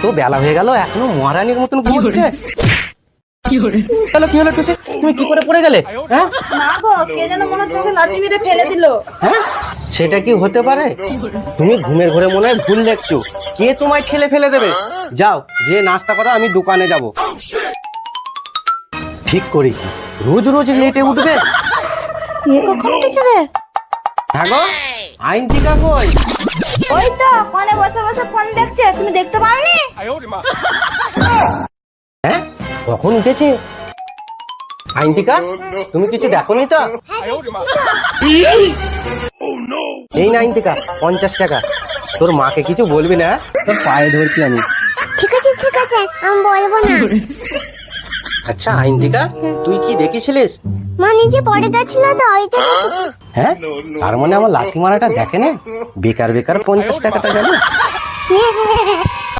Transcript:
এত বেলা হয়ে গেল এখনও মহারানীর মতন ঘুমোচ্ছে চলো কি হলো টুসি? তুমি কি করে পড়ে গেলে? হ্যাঁ? না গো কে যেন মনে হচ্ছে লাঠি মেরে ফেলে দিল। হ্যাঁ? সেটা কি হতে পারে? তুমি ঘুমের ঘরে মনে হয় ভুল দেখছ। কে তোমায় ঠেলে ফেলে দেবে? যাও যে নাস্তা করো আমি দোকানে যাব। ঠিক করেছি। রোজ রোজ লেটে উঠবে? এ কখন উঠেছে রে হ্যাঁ গো আইন টিকা কই ওই তো ফোনে বসে কখন উঠেছে? আইনটিকা তুমি কিছু দেখোনি তো? এই না আইনটিকা পঞ্চাশ টাকা। তোর মাকে কিছু বলবি না? তোর পায়ে ধরছি আমি। ঠিক আছে ঠিক আছে আমি বলব না। আচ্ছা আইনটিকা তুই কি দেখেছিলিস? মা নিচে পড়ে গেছিল তো ওইটা দেখেছি। হ্যাঁ? তার মানে আমার লাথি মারাটা দেখে না? বেকার বেকার পঞ্চাশ টাকাটা গেল